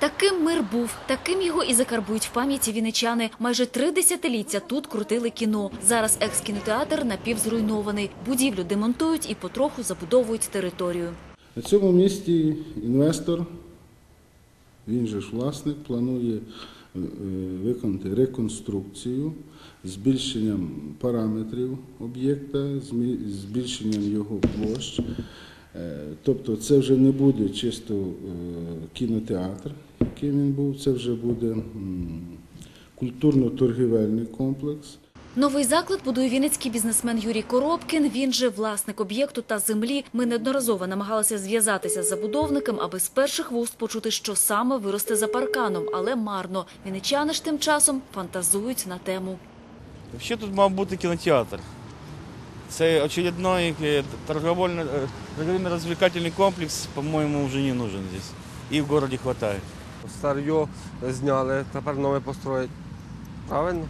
Таким мир був, таким його і закарбують в пам'яті вінничани. Майже три десятиліття тут крутили кіно. Зараз екс-кінотеатр напівзруйнований. Будівлю демонтують і потроху забудовують територію. На цьому місці інвестор, він же ж власник, планує е, виконати реконструкцію, збільшенням параметрів об'єкта, збільшенням його площ. Е, Тобто це вже не буде чисто е, кінотеатр, яким він був, це вже буде культурно-торгівельний комплекс. Новий заклад будує вінницький бізнесмен Юрій Коробкін. Він же власник об'єкту та землі. Ми неодноразово намагалися зв'язатися з забудовником, аби з перших вуст почути, що саме виросте за парканом, але марно. Вінничани ж тим часом фантазують на тему. Взагалі тут мав бути кінотеатр. Це очередной е, торговельно- е, комплекс, по-моєму, вже не нужен здесь І в городі хватає. Старье зняли, тепер нове построїть. Правильно?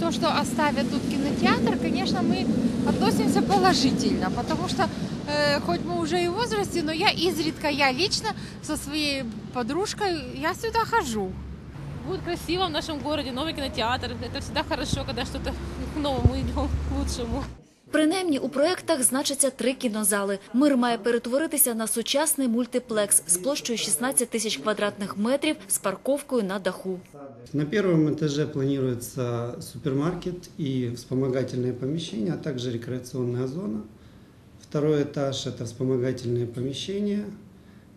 То, что оставят тут кинотеатр, конечно, мы относимся положительно, потому что э, хоть мы уже и в возрасте, но я изредка, я лично со своей подружкой, я сюда хожу. Будет красиво в нашем городе, новый кинотеатр. Это всегда хорошо, когда что-то к новому идем, к лучшему. Принаймні у проєктах значаться три кінозали. Мир має перетворитися на сучасний мультиплекс з площею 16 тисяч квадратних метрів з парковкою на даху. На первом этаже планируется супермаркет и вспомогательные помещения, а также рекреационная зона. Второй этаж – это вспомогательные помещения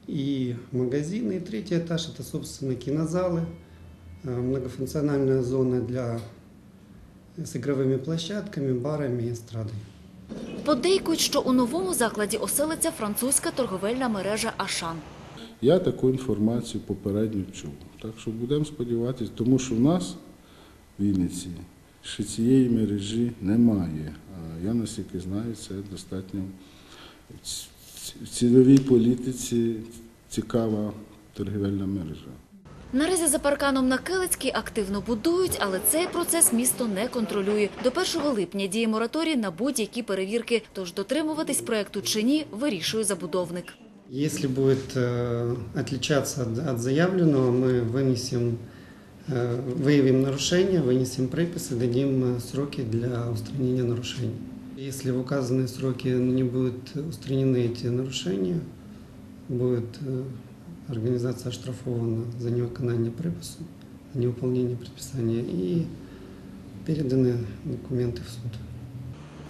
и магазины. И третий этаж – это, собственно, кинозалы, э, многофункциональная зона для с игровыми площадками, барами и эстрадой. Подейкують, що у новому закладі оселиться французька торговельна мережа Ашан. Я таку інформацію попередньо чув. Так що будемо сподіватися, тому що в нас в Вінниці ще цієї мережі немає. А я наскільки знаю, це достатньо в цільовій політиці цікава торгівельна мережа. Наразі за парканом на Килицькій активно будують, але цей процес місто не контролює. До 1 липня діє мораторій на будь-які перевірки, тож дотримуватись проекту чи ні, вирішує забудовник. Если будет э, отличаться от, от заявленного, мы вынесем, э, выявим нарушения, вынесем приписы, дадим э, сроки для устранения нарушений. Если в указанные сроки не будут устранены эти нарушения, будет э, организация оштрафована за невыполнение приписа, за невыполнение предписания и переданы документы в суд.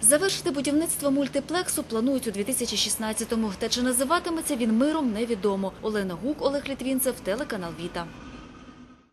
Завершити будівництво мультиплексу планують у 2016-му. Та чи називатиметься він миром, невідомо. Олена Гук, Олег Літвінцев, телеканал Віта.